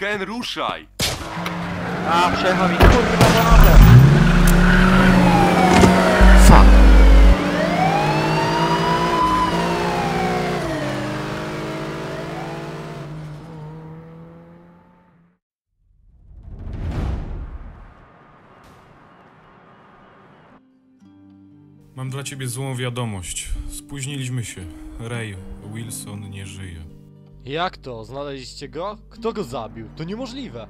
Ken, ruszaj! A, przejechał mi kurwa za nogę. Fuck. Mam dla ciebie złą wiadomość. Spóźniliśmy się. Ray Wilson nie żyje. Jak to? Znaleźliście go? Kto go zabił? To niemożliwe.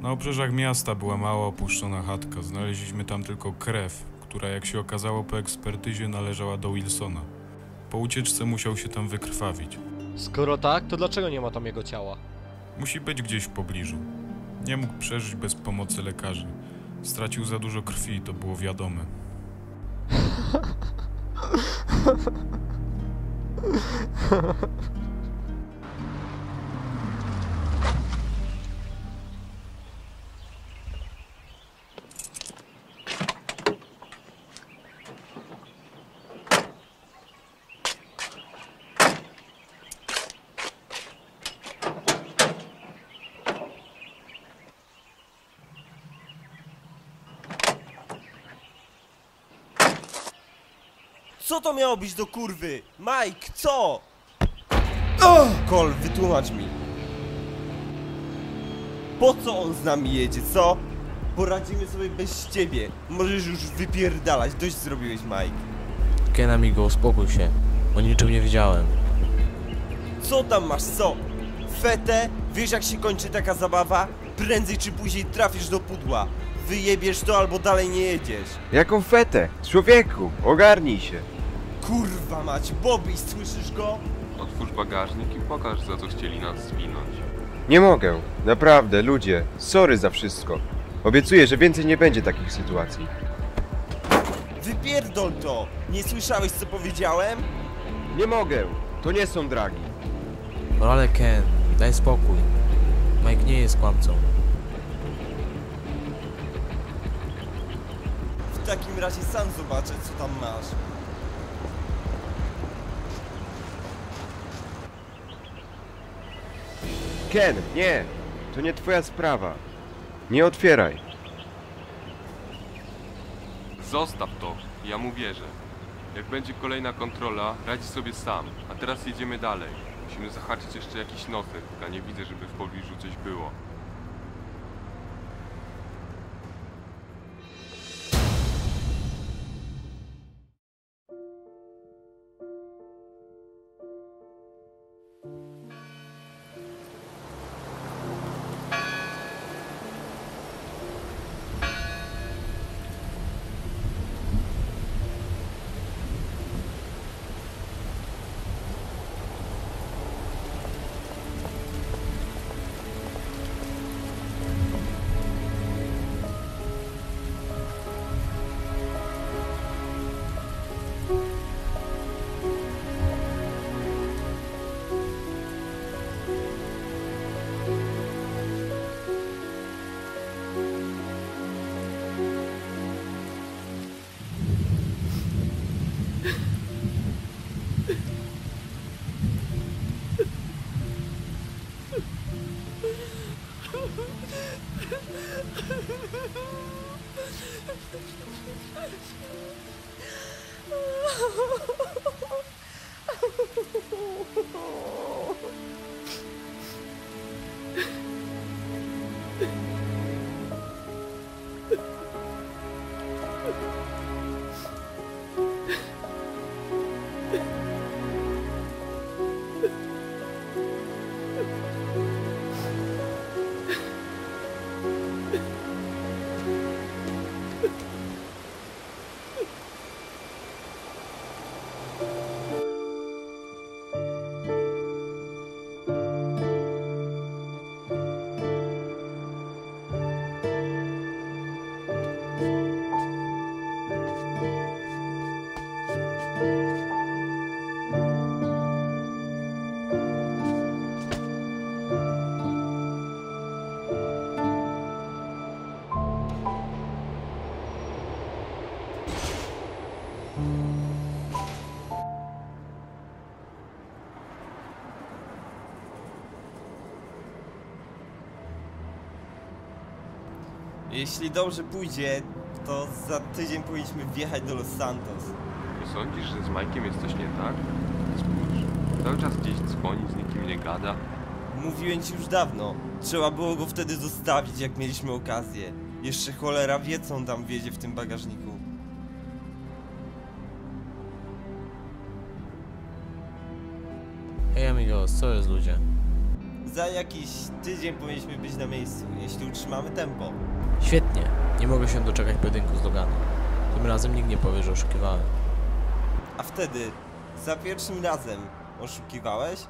Na obrzeżach miasta była mała opuszczona chatka. Znaleźliśmy tam tylko krew, która jak się okazało po ekspertyzie należała do Wilsona. Po ucieczce musiał się tam wykrwawić. Skoro tak, to dlaczego nie ma tam jego ciała? Musi być gdzieś w pobliżu. Nie mógł przeżyć bez pomocy lekarzy. Stracił za dużo krwi, to było wiadome. Co to miało być do kurwy? Mike, co? Kol, wytłumacz mi. Po co on z nami jedzie, co? Poradzimy sobie bez ciebie. Możesz już wypierdalać. Dość zrobiłeś, Mike. Ken amigo, uspokój się. O niczym nie wiedziałem. Co tam masz, co? Fetę? Wiesz jak się kończy taka zabawa? Prędzej czy później trafisz do pudła. Wyjebiesz to albo dalej nie jedziesz. Jaką fetę? Człowieku, ogarnij się. Kurwa mać, Bobby, słyszysz go? Otwórz bagażnik i pokaż, za co chcieli nas zwinąć. Nie mogę. Naprawdę, ludzie. Sorry za wszystko. Obiecuję, że więcej nie będzie takich sytuacji. Wypierdol to! Nie słyszałeś co powiedziałem? Nie mogę. To nie są dragi. No ale Ken, daj spokój. Mike nie jest kłamcą. W takim razie sam zobaczę co tam masz. Ken, nie. To nie twoja sprawa. Nie otwieraj. Zostaw to, ja mu wierzę. Jak będzie kolejna kontrola, radź sobie sam. A teraz jedziemy dalej. Musimy zahaczyć jeszcze jakiś nosek, a nie widzę, żeby w pobliżu coś było. Jeśli dobrze pójdzie, to za tydzień powinniśmy wjechać do Los Santos. Nie sądzisz, że z Majkiem jest coś nie tak? Spójrz, cały czas gdzieś dzwoni, z nikim nie gada. Mówiłem ci już dawno. Trzeba było go wtedy zostawić, jak mieliśmy okazję. Jeszcze cholera wie, co on tam wiedzie w tym bagażniku. Hej amigos, co jest ludzie? Za jakiś tydzień powinniśmy być na miejscu, jeśli utrzymamy tempo. Świetnie, nie mogę się doczekać pojedynku z Loganem. Tym razem nikt nie powie, że oszukiwałem. A wtedy, za pierwszym razem, oszukiwałeś?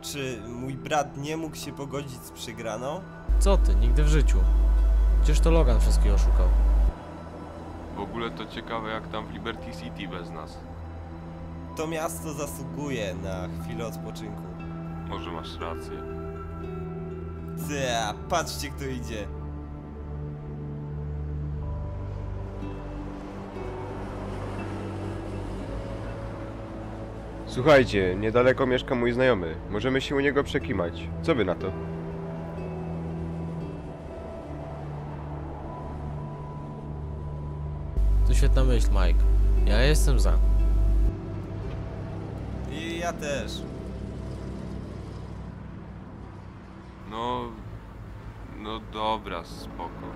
Czy mój brat nie mógł się pogodzić z przegraną? Co ty, nigdy w życiu. Przecież to Logan wszystkich oszukał. W ogóle to ciekawe jak tam w Liberty City bez nas. To miasto zasługuje na chwilę odpoczynku. Może masz rację. Cja, patrzcie kto idzie. Słuchajcie, niedaleko mieszka mój znajomy. Możemy się u niego przekimać. Co wy na to? To świetna myśl, Mike. Ja jestem za. I ja też. No... No dobra, spoko.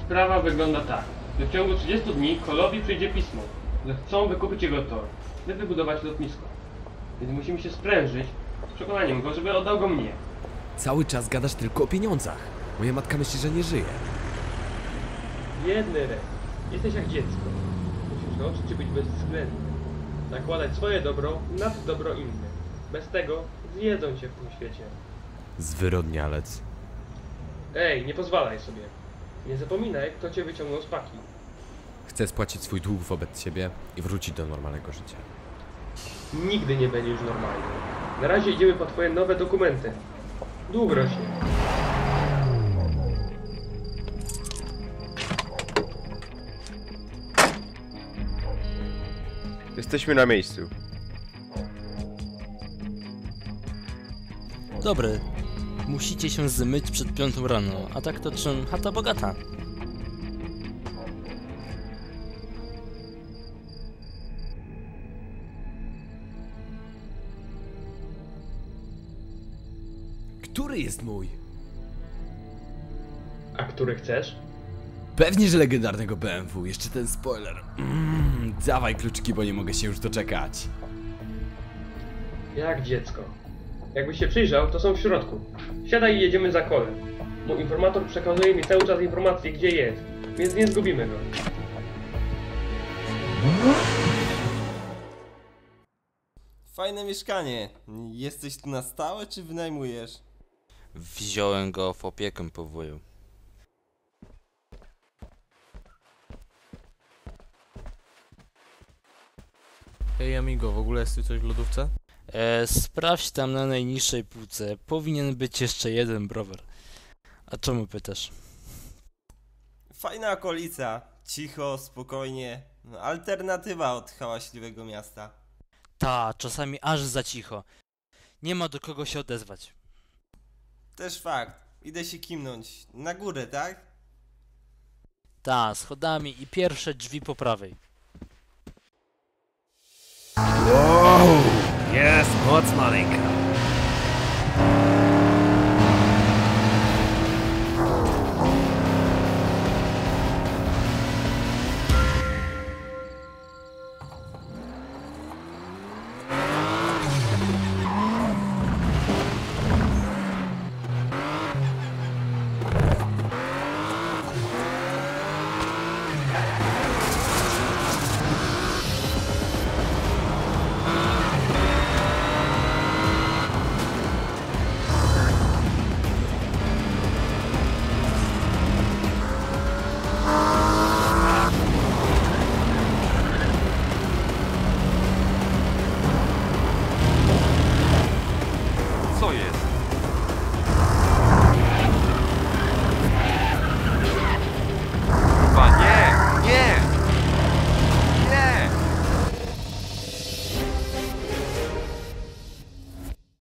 Sprawa wygląda tak. W ciągu 30 dni Kolowi przyjdzie pismo, że chcą wykupić jego tor, by wybudować lotnisko. Więc musimy się sprężyć z przekonaniem go, żeby oddał go mnie. Cały czas gadasz tylko o pieniądzach. Moja matka myśli, że nie żyje. Jedny res. Jesteś jak dziecko. Musisz nauczyć się być bezwzględny. Nakładać swoje dobro nad dobro innych. Bez tego zjedzą cię w tym świecie. Zwyrodnialec. Ej, nie pozwalaj sobie. Nie zapominaj, kto cię wyciągnął z paki. Chcę spłacić swój dług wobec siebie i wrócić do normalnego życia. Nigdy nie będzie już normalny. Na razie idziemy po twoje nowe dokumenty. Dług rośnie. Jesteśmy na miejscu. Dobry. Musicie się zmyć przed piątą rano, a tak to czym chata bogata. Który jest mój? A który chcesz? Pewnie, że legendarnego BMW. Jeszcze ten spoiler. Mm, dawaj kluczyki, bo nie mogę się już doczekać. Jak dziecko. Jakbyś się przyjrzał, to są w środku. Siadaj i jedziemy za kolem. Mój informator przekazuje mi cały czas informacje, gdzie jest, więc nie zgubimy go. Fajne mieszkanie. Jesteś tu na stałe, czy wynajmujesz? Wziąłem go w opiekę po wuju. Hej amigo, w ogóle jest tu coś w lodówce? E, sprawdź tam na najniższej półce. Powinien być jeszcze jeden browar. A czemu pytasz? Fajna okolica. Cicho, spokojnie. No, Alternatywa od hałaśliwego miasta. Ta, czasami aż za cicho. Nie ma do kogo się odezwać. Też fakt. Idę się kimnąć. Na górę, tak? Ta, schodami i pierwsze drzwi po prawej. Wow! Jest moc maleńka.